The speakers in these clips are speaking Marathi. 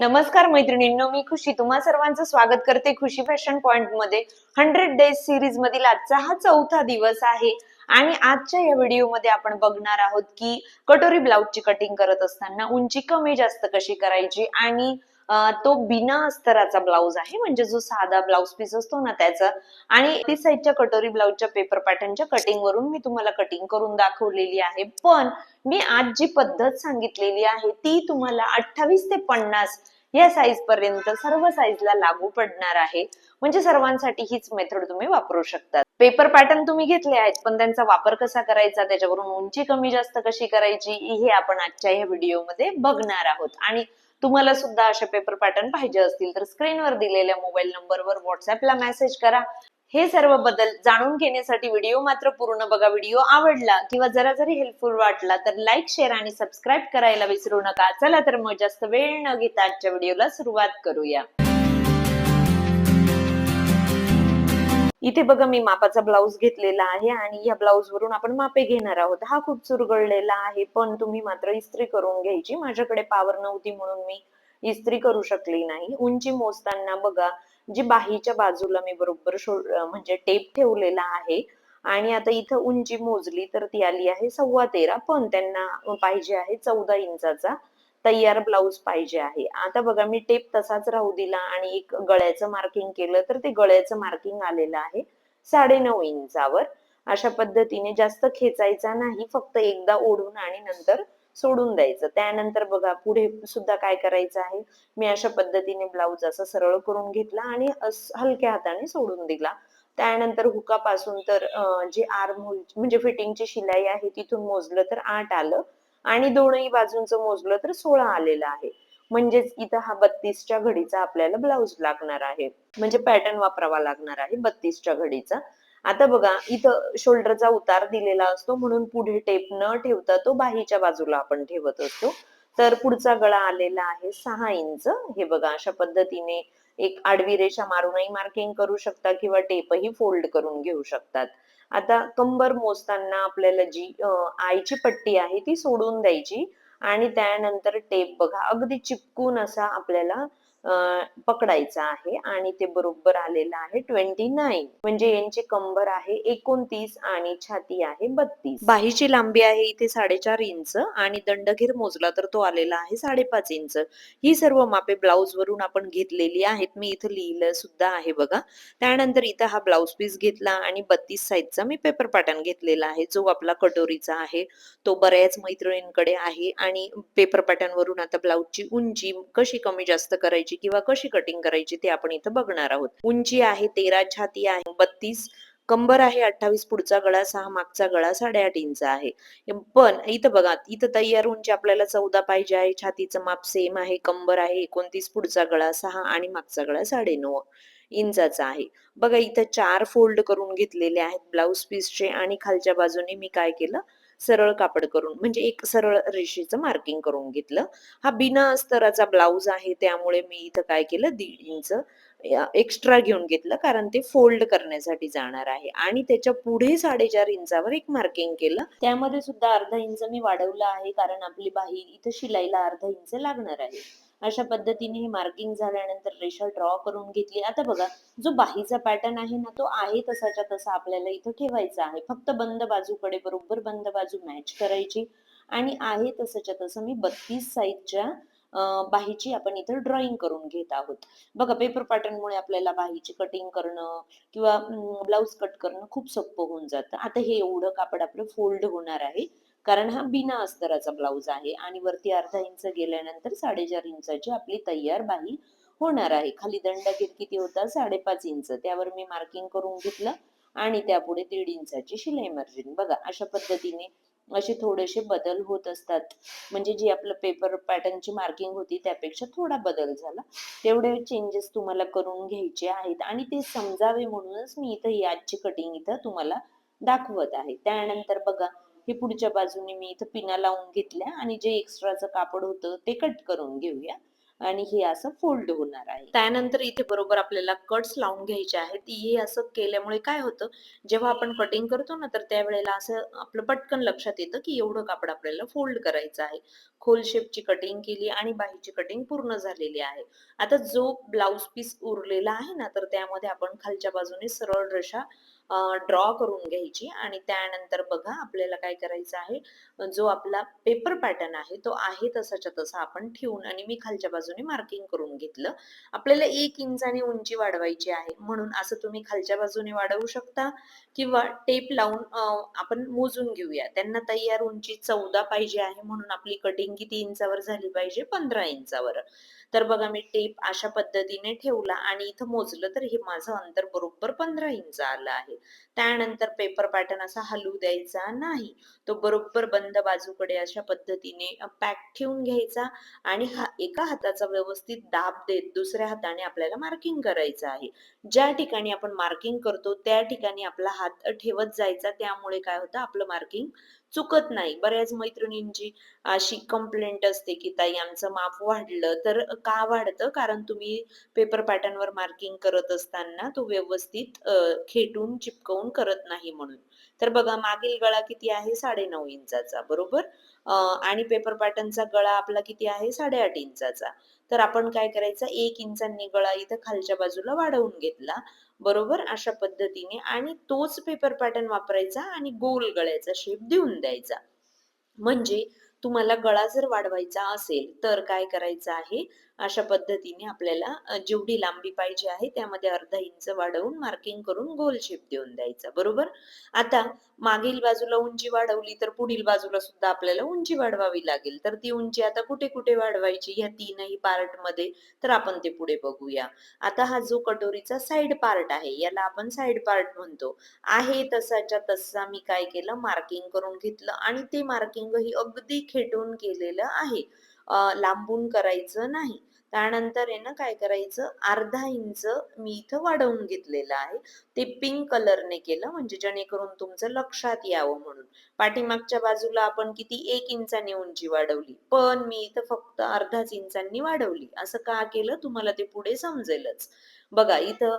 नमस्कार मैत्रिणींनो मी खुशी. तुम्हा सर्वांचं स्वागत करते खुशी फॅशन पॉइंटमध्ये. हंड्रेड डेज सिरीज मधील आजचा हा चौथा दिवस आहे. आणि आजच्या या व्हिडिओमध्ये आपण बघणार आहोत की कटोरी ब्लाउजची कटिंग करत असताना उंची कमी जास्त कशी करायची आणि तो बिना अस्तराचा ब्लाऊज आहे म्हणजे जो साधा ब्लाऊज पीस असतो ना त्याचा. आणि ती साईडच्या कटोरी ब्लाउजच्या पेपर पॅटर्नच्या कटिंग वरून मी तुम्हाला कटिंग करून दाखवलेली आहे. पण मी आज जी पद्धत सांगितलेली आहे ती तुम्हाला अठ्ठावीस ते पन्नास या साईज पर्यंत सर्व साईजला लागू पडणार आहे. म्हणजे सर्वांसाठी हीच मेथड तुम्ही वापरू शकता. पेपर पॅटर्न तुम्ही घेतले आहेत पण त्यांचा वापर कसा करायचा त्याच्यावरून उंची कमी जास्त कशी करायची हे आपण आजच्या या व्हिडिओमध्ये बघणार आहोत. आणि तुम्हाला सुद्धा असे पेपर पॅटर्न पाहिजे असतील तर स्क्रीनवर दिलेल्या मोबाईल नंबरवर व्हॉट्सअपला मेसेज करा. हे सर्व बदल जाणून घेण्यासाठी व्हिडिओ मात्र पूर्ण बघा. व्हिडिओ आवडला किंवा जरा जरी हेल्पफुल वाटला तर लाईक शेअर आणि सबस्क्राईब करायला विसरू नका. चला तर मग जास्त वेळ न घेता आजच्या व्हिडिओला सुरुवात करूया. इथे बघा मी मापाचा ब्लाऊज घेतलेला आहे आणि या ब्लाऊज वरून आपण मापे घेणार आहोत. हा खूप चुरगळलेला आहे पण तुम्ही मात्र इस्त्री करून घ्यायची. माझ्याकडे पावर नव्हती म्हणून मी इस्त्री करू शकली नाही. उंची मोजताना बघा जी बाहीच्या बाजूला मी बरोबर म्हणजे टेप ठेवलेला आहे आणि आता इथं उंची मोजली तर ती आली आहे सव्वा तेरा पण त्यांना पाहिजे आहे चौदा इंचाचा. तयार ब्लाऊज पाहिजे आहे. आता बघा मी टेप तसाच राहू दिला आणि एक गळ्याचं मार्किंग केलं तर ते गळ्याचं मार्किंग आलेलं आहे साडेनऊ इंचावर. अशा पद्धतीने जास्त खेचायचा नाही फक्त एकदा ओढून आणि नंतर सोडून द्यायचं. त्यानंतर बघा पुढे सुद्धा काय करायचं आहे? मी अशा पद्धतीने ब्लाऊज असं सरळ करून घेतला आणि हलक्या हाताने सोडून दिला. त्यानंतर हुकापासून तर जे आर्म होल म्हणजे फिटिंगची शिलाई आहे तिथून मोजलं तर आठ आलं. आणि दोनही बाजूंचं मोजलं तर सोळा आलेलं आहे. म्हणजेच इथं हा बत्तीसच्या घडीचा आपल्याला ब्लाऊज लागणार आहे. म्हणजे पॅटर्न वापरावा लागणार आहे बत्तीसच्या घडीचा. आता बघा इथं शोल्डरचा उतार दिलेला असतो म्हणून पुढे टेप न ठेवता तो बाहीच्या बाजूला आपण ठेवत असतो. तर पुढचा गळा आलेला आहे सहा इंच. हे बघा अशा पद्धतीने एक आडवी रेषा मारूनही मार्किंग करू शकता किंवा टेपही फोल्ड करून घेऊ शकतात. आता कंबर मोजताना आपल्याला जी आईची पट्टी आहे ती सोडून द्यायची आणि त्यानंतर टेप बघा. अगदी चिपकून असा आपल्याला पकडायचा आहे आणि ते बरोबर आलेलं आहे ट्वेंटी नाईन म्हणजे यांची कंबर आहे एकोणतीस आणि छाती आहे बत्तीस. बाहीची लांबी आहे इथे साडेचार इंच आणि दंडघेर मोजला तर तो आलेला आहे साडेपाच इंच. ही सर्व मापे ब्लाऊज वरून आपण घेतलेली आहेत. मी इथं लिहिलं सुद्धा आहे बघा. त्यानंतर इथं हा ब्लाऊज पीस घेतला आणि बत्तीस साईजचा मी पेपर पॅटर्न घेतलेला आहे. जो आपला कटोरीचा आहे तो बऱ्याच मैत्रिणींकडे आहे आणि पेपर पॅटर्न वरून आता ब्लाऊजची उंची कशी कमी जास्त करायची किंवा कशी कटिंग करायची ते आपण इथं बघणार आहोत. उंची आहे तेरा छाती आहे बत्तीस कंबर आहे अठ्ठावीस पुढचा गळा सहा मागचा गळा साडेआठ इंच आहे. पण इथं बघा इथं तयार उंची आपल्याला चौदा पाहिजे आहे छातीचं माप सेम आहे कंबर आहे एकोणतीस पुढचा गळा सहा आणि मागचा गळा साडे नऊ इंचाचा आहे. बघा इथं चार फोल्ड करून घेतलेले आहेत ब्लाऊज पीसचे आणि खालच्या बाजूने मी काय केलं? सरळ कापड करून म्हणजे एक सरळ रेषेचं मार्किंग करून घेतलं. हा बिना अस्तराचा ब्लाऊज आहे त्यामुळे मी इथं काय केलं दीड इंच एक्स्ट्रा घेऊन घेतलं कारण ते फोल्ड करण्यासाठी जाणार आहे. आणि त्याच्या पुढे साडेचार इंचावर एक मार्किंग केलं. त्यामध्ये सुद्धा अर्धा इंच मी वाढवलं आहे कारण आपली बाही इथं शिलाईला अर्धा इंच लागणार आहे. अशा पद्धतीने हे मार्किंग झाल्यानंतर रेषा ड्रॉ करून घेतली. आता बघा जो बाहीचा पॅटर्न आहे ना तो आहे तसाच्या तसा आपल्याला इथं ठेवायचा आहे. फक्त बंद बाजूकडे बरोबर बंद बाजू मॅच करायची. आणि आहे तसंच्या तसं मी बत्तीस साईजच्या बाहीची आपण इथं ड्रॉइंग करून घेत आहोत. बघा पेपर पॅटर्नमुळे आपल्याला बाहीची कटिंग करणं किंवा ब्लाऊज कट करणं खूप सोपं होऊन जातं. आता हे एवढं कापड आपलं फोल्ड होणार आहे. कारण हा बिना अस्तराचा ब्लाऊज आहे आणि वरती अर्धा इंच गेल्यानंतर साडेचार इंचाची आपली तयार बाही होणार आहे. खाली दंडगीर किती होता? साडेपाच इंच. त्यावर मी मार्किंग करून घेतलं आणि त्यापुढे दीड इंचाची शिलाई मार्जिन बघा अशा पद्धतीने असे थोडेसे बदल होत असतात. म्हणजे जी आपलं पेपर पॅटर्नची मार्किंग होती त्यापेक्षा थोडा बदल झाला. तेवढे चेंजेस तुम्हाला करून घ्यायचे आहेत आणि ते समजावे म्हणूनच मी इथं याची कटिंग इथं तुम्हाला दाखवत आहे. त्यानंतर बघा हे पुढच्या बाजूने मी इथं पिना लावून घेतल्या आणि जे एक्स्ट्राचं कापड होतं ते कट करून घेऊया. आणि हे असं फोल्ड होणार आहे. त्यानंतर इथे बरोबर आपल्याला कट्स लावून घ्यायचे आहेत. हे असं केल्यामुळे काय होतं जेव्हा आपण कटिंग करतो ना तर त्यावेळेला असं आपलं पटकन लक्षात येतं की एवढं कापड आपल्याला फोल्ड करायचं आहे. खोल शेपची कटिंग केली आणि बाहीची कटिंग पूर्ण झालेली आहे. आता जो ब्लाउज पीस उरलेला आहे ना तर त्यामध्ये आपण खालच्या बाजूने सरळ रेषा ड्रॉ करून घ्यायची आणि त्यानंतर बघा आपल्याला काय करायचं आहे जो आपला पेपर पॅटर्न आहे तो आहे तसाच्या तसा आपण ठेवून आणि मी खालच्या बाजूने मार्किंग करून घेतलं. आपल्याला एक इंचाने उंची वाढवायची आहे म्हणून असं तुम्ही खालच्या बाजूने वाढवू शकता किंवा टेप लावून आपण मोजून घेऊया. त्यांना तयार उंची चौदा पाहिजे आहे म्हणून आपली कटिंग किती इंचावर झाली पाहिजे? पंधरा इंचावर. तर बघा मी टेप अशा पद्धतीने ठेवला आणि इथं मोजलं तर हे माझं अंतर बरोबर पंधरा इंच आलं आहे. त्यानंतर पेपर पॅटर्न असा हलवू द्यायचा नाही. तो बरोबर बंद बाजूकडे अशा पद्धतीने पॅक ठेवून घ्यायचा आणि हा एका हाताचा व्यवस्थित दाब देत दुसऱ्या हाताने आपल्याला मार्किंग करायचं आहे. ज्या ठिकाणी आपण मार्किंग करतो त्या ठिकाणी आपला हात ठेवत जायचा. त्यामुळे काय होतं? आपलं मार्किंग चुकत नाही. बऱ्याच मैत्रिणींची अशी कंप्लेंट असते की ताई आमचं माप वाढलं. तर का वाढतं? कारण तुम्ही पेपर पॅटर्नवर मार्किंग करत असताना तो व्यवस्थित खेटून चिपकवून करत नाही म्हणून. तर बघा मागील गळा किती आहे? साडेनऊ इंचाचा बरोबर? आणि पेपर पॅटर्नचा गळा आपला किती आहे? साडेआठ इंचाचा. तर आपण काय करायचं? एक इंचांनी गळा इथं खालच्या बाजूला वाढवून घेतला बरोबर? अशा पद्धतीने. आणि तोच पेपर पॅटर्न वापरायचा आणि गोल गळ्याचा शेप देऊन द्यायचा. म्हणजे तुम्हाला गळा जर वाढवायचा असेल तर काय करायचं आहे? अशा पद्धतीने आपल्याला जेवढी लांबी पाहिजे आहे त्यामध्ये अर्धा इंच वाढवून मार्किंग करून गोल शेप देऊन द्यायचा बरोबर? आता मागील बाजूला उंची वाढवली तर पुढील बाजूला सुद्धा आपल्याला उंची वाढवावी लागेल. तर ती उंची आता कुठे कुठे वाढवायची? ह्या तीनही पार्टमध्ये तर आपण ते पुढे बघूया. आता हा जो कटोरीचा साइड पार्ट आहे याला आपण साइड पार्ट म्हणतो. आहे तसाच्या तसा मी काय केलं? मार्किंग करून घेतलं आणि ते मार्किंग ही अगदी खेटून केलेलं आहे. लांबून करायचं नाही. त्यानंतर आहे ना काय करायचं अर्धा इंच मी इथं वाढवून घेतलेलं आहे. ते पिंक कलरने केलं म्हणजे जेणेकरून तुमचं लक्षात यावं म्हणून. पाठीमागच्या बाजूला आपण किती एक इंचाने उंची वाढवली. पण मी इथं फक्त अर्धाच इंचांनी वाढवली. असं का केलं? तुम्हाला ते पुढे समजेलच. बघा इथं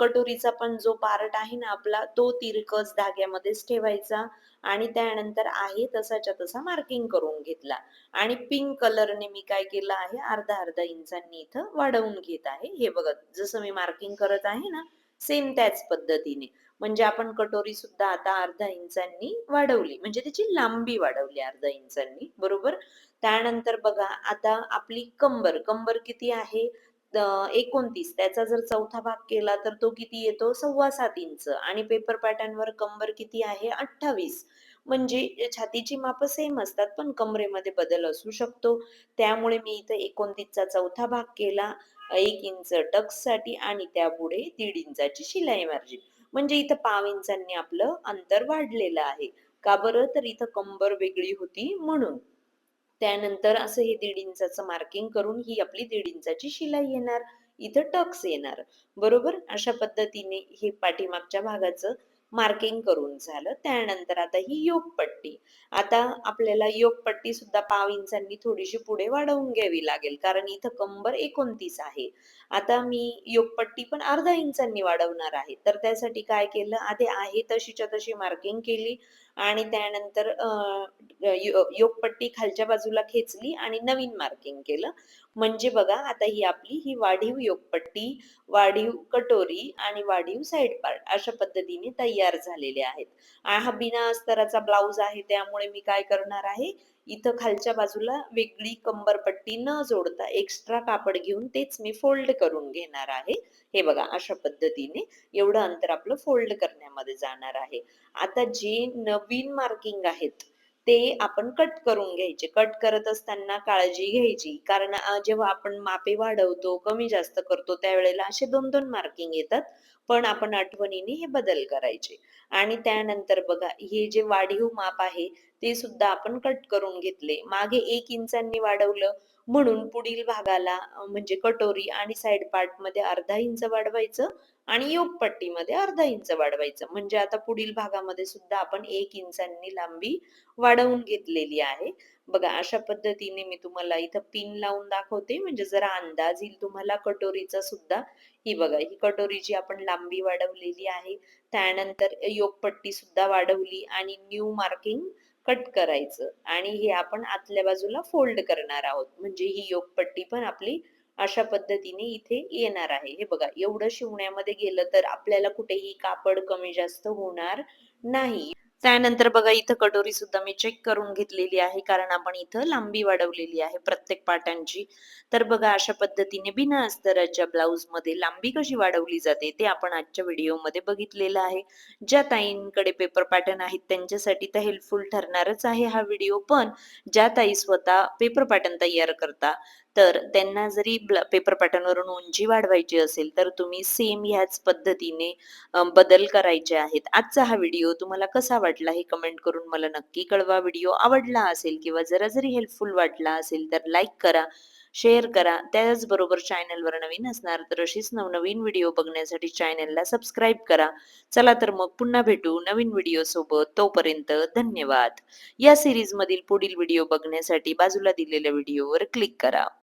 कटोरीचा पण जो पार्ट आहे ना आपला तो तिरकस धाग्यामध्येच ठेवायचा आणि त्यानंतर आहे तसाच्या तसा मार्किंग करून घेतला. आणि पिंक कलरने मी काय केलं आहे अर्धा अर्धा इंचांनी इथं वाढवून घेत आहे. हे बघत जसं मी मार्किंग करत आहे ना सेम त्याच पद्धतीने. म्हणजे आपण कटोरी सुद्धा आता अर्धा इंचांनी वाढवली. म्हणजे त्याची लांबी वाढवली अर्धा इंचांनी. बरोबर? त्यानंतर बघा आता आपली कंबर कंबर किती आहे? एकोणतीस. त्याचा जर चौथा भाग केला तर तो किती येतो? सव्वा सात इंच. आणि पेपर पॅटर्नवर कंबर किती आहे? अठ्ठावीस. म्हणजे छातीची माप सेम असतात पण कमरेमध्ये बदल असू शकतो. त्यामुळे मी इथं एकोणतीसचा चौथा भाग केला. एक इंच टक्ससाठी आणि त्यापुढे दीड इंचाची शिलाई मार्जिन म्हणजे इथं पाव इंचांनी आपलं अंतर वाढलेलं आहे. का बरं? तर इथं कंबर वेगळी होती म्हणून. त्यानंतर असं हे दीड इंचाचं मार्किंग करून ही आपली दीड इंचाची शिलाई येणार. इथं टक्स येणार. बरोबर? अशा पद्धतीने हे पाठीमागच्या भागाचं मार्किंग करून झालं. त्यानंतर आता ही योगपट्टी. आता आपल्याला योगपट्टी सुद्धा पाव इंचांनी थोडीशी पुढे वाढवून घ्यावी लागेल. कारण इथं कंबर एकोणतीस आहे. आता मी योगपट्टी पण अर्धा इंचांनी वाढवणार आहे. तर त्यासाठी काय केलं? आधी आहे तशीच्या तशी मार्किंग केली आणि त्यानंतर योगपट्टी खालच्या बाजूला खेचली आणि नवीन मार्किंग केलं. म्हणजे बघा आता ही आपली ही वाढीव योगपट्टी वाढीव कटोरी आणि वाढीव साइड पार्ट अशा पद्धतीने तयार झालेले आहेत. हा बिना अस्तराचा ब्लाउज आहे त्यामुळे मी काय करणार आहे? इथं खालच्या बाजूला वेगळी कंबरपट्टी न जोडता एक्स्ट्रा कापड घेऊन तेच मी फोल्ड करून घेणार आहे. हे बघा अशा पद्धतीने एवढं अंतर आपलं फोल्ड करण्यामध्ये जाणार आहे. आता जे नवीन मार्किंग आहेत ते आपण कट करून घ्यायचे. कट करत असताना काळजी घ्यायची. कारण जेव्हा आपण मापे वाढवतो कमी जास्त करतो त्यावेळेला असे दोन दोन मार्किंग येतात. पण आपण आठवणीने हे बदल करायचे. आणि त्यानंतर बघा हे जे वाढीव माप आहे ते सुद्धा आपण कट करून घेतले. मागे एक इंचांनी वाढवलं म्हणून पुढील भागाला म्हणजे कटोरी आणि साइड पार्टमध्ये अर्धा इंच वाढवायचं आणि योगपट्टीमध्ये अर्धा इंच वाढवायचं. म्हणजे आता पुढील भागामध्ये सुद्धा आपण एक इंचांनी लांबी वाढवून घेतलेली आहे. बघा अशा पद्धतीने मी तुम्हाला इथं पिन लावून दाखवते. म्हणजे जरा अंदाज येईल तुम्हाला कटोरीचा सुद्धा. ही बघा ही कटोरी जी आपण लांबी वाढवलेली आहे त्यानंतर योगपट्टी सुद्धा वाढवली आणि न्यू मार्किंग कट करायचं आणि हे आपण आतल्या बाजूला फोल्ड करणार आहोत. म्हणजे ही योगपट्टी पण आपली अशा पद्धतीने इथे येणार आहे. हे बघा एवढं शिवण्यामध्ये गेलं तर आपल्याला कुठेही कापड कमी जास्त होणार नाही. त्यानंतर बघा इथं कटोरी सुद्धा मी चेक करून घेतलेली आहे कारण आपण इथं लांबी वाढवलेली आहे प्रत्येक पाटांची. तर बघा अशा पद्धतीने बिना अस्तराच्या ब्लाउजमध्ये लांबी कशी वाढवली जाते ते आपण आजच्या व्हिडिओमध्ये बघितलेलं आहे. ज्या ताईंकडे पेपर पॅटर्न आहेत त्यांच्यासाठी तर हेल्पफुल ठरणारच आहे हा व्हिडिओ पण ज्या ताई स्वतः पेपर पॅटर्न तयार करता तर त्यांना जरी पेपर पॅटर्नवरून उंची वाढवायची असेल तर तुम्ही सेम ह्याच पद्धतीने बदल करायचे आहेत. आजचा हा व्हिडिओ तुम्हाला कसा वाटला हे कमेंट करून मला नक्की कळवा. व्हिडिओ आवडला असेल किंवा जरा जरी हेल्पफुल वाटला असेल तर लाईक करा शेअर करा. त्याचबरोबर चॅनलवर नवीन असणार तर अशीच नवनवीन व्हिडिओ बघण्यासाठी चॅनलला सबस्क्राईब करा. चला तर मग पुन्हा भेटू नवीन व्हिडिओ सोबत. तोपर्यंत धन्यवाद. या सिरीज मधील पुढील व्हिडिओ बघण्यासाठी बाजूला दिलेल्या व्हिडिओवर क्लिक करा.